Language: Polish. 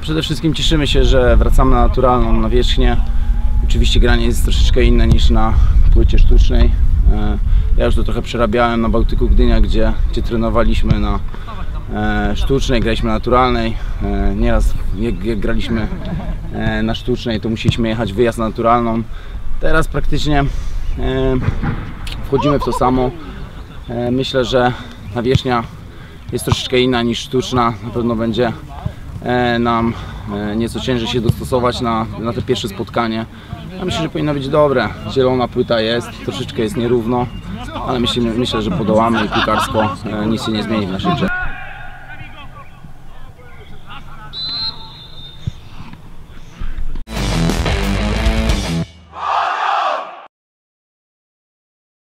Przede wszystkim cieszymy się, że wracamy na naturalną nawierzchnię. Oczywiście granie jest troszeczkę inne niż na płycie sztucznej. E, Ja już to trochę przerabiałem na Bałtyku Gdynia, gdzie, gdzie trenowaliśmy na sztucznej, graliśmy na naturalnej. E, Nieraz jak, jak graliśmy e, na sztucznej, to musieliśmy jechać wyjazd na naturalną. Teraz praktycznie e, wchodzimy w to samo. E, Myślę, że nawierzchnia jest troszeczkę inna niż sztuczna. Na pewno będzie e, nam e, nieco ciężej się dostosować na, na te pierwsze spotkanie. Ja myślę, że powinno być dobre. Zielona płyta jest, troszeczkę jest nierówno, ale myślę, myślę że podołamy i piłkarsko e, nic się nie zmieni w naszej grze.